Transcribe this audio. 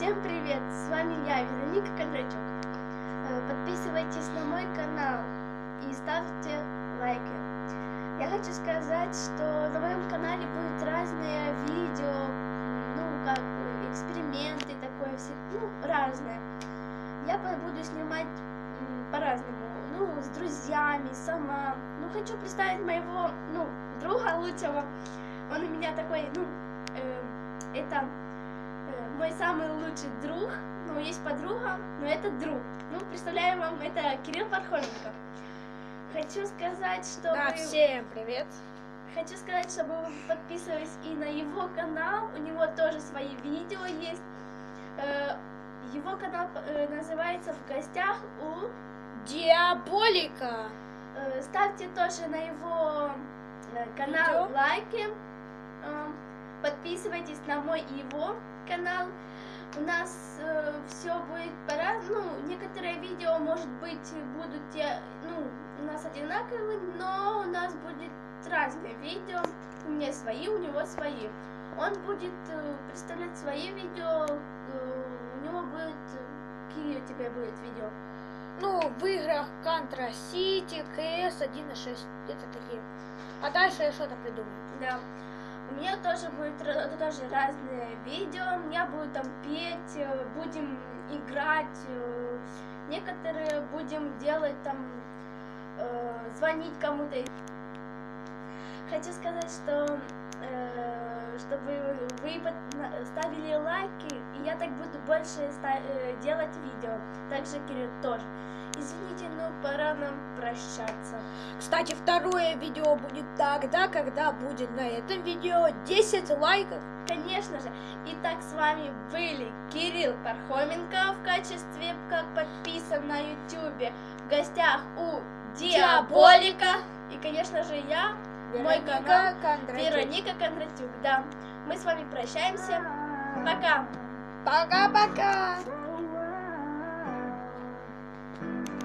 Всем привет! С вами я, Вероника Кондратюк. Э, Подписывайтесь на мой канал и ставьте лайки. Я хочу сказать, что на моем канале будут разные видео, ну, как бы эксперименты такое, все, ну, разное. Я буду снимать по-разному, ну, с друзьями, сама. Ну, хочу представить моего, ну, друга лучшего. Он у меня такой, ну, э, это мой самый лучший друг. Ну, есть подруга, но это друг. Ну, представляю вам, это Кирилл Пархоменко. Хочу сказать, что Да, вы- всем привет. Хочу сказать, чтобы вы подписывались и на его канал. У него тоже свои видео есть. Э, Его канал э, называется «В гостях у...» Диаболика. Э, Ставьте тоже на его канал Видео. лайки. Э, Подписывайтесь на мой и его канал. У нас все будет по-разному. Ну, некоторые видео, может быть, будут те, ну, у нас одинаковые, но у нас будет разные видео. У меня свои, у него свои. Он будет э, представлять свои видео. э, у него будет... э, Какие у тебя будет видео? Ну, в играх Contra City, CS 1.6. Это такие. А дальше я что-то придумаю. Да. У меня тоже будет тоже разные видео. Я буду там петь, э, будем играть. э, Некоторые будем делать там, э, звонить кому-то. Хочу сказать, что э, чтобы вы ставили лайки, и я так буду больше э, делать видео. Также Кирилл тоже. Извините, но пора нам прощаться. Кстати, второе видео будет тогда, когда будет на этом видео 10 лайков. Конечно же. Итак, с вами были Кирилл Пархоменко в качестве, как подписан на ютубе, в гостях у Диаболика. И, конечно же, я, мой Вероника канал, Кондратюк. Вероника Кондратюк. Да, мы с вами прощаемся. Пока. Пока-пока.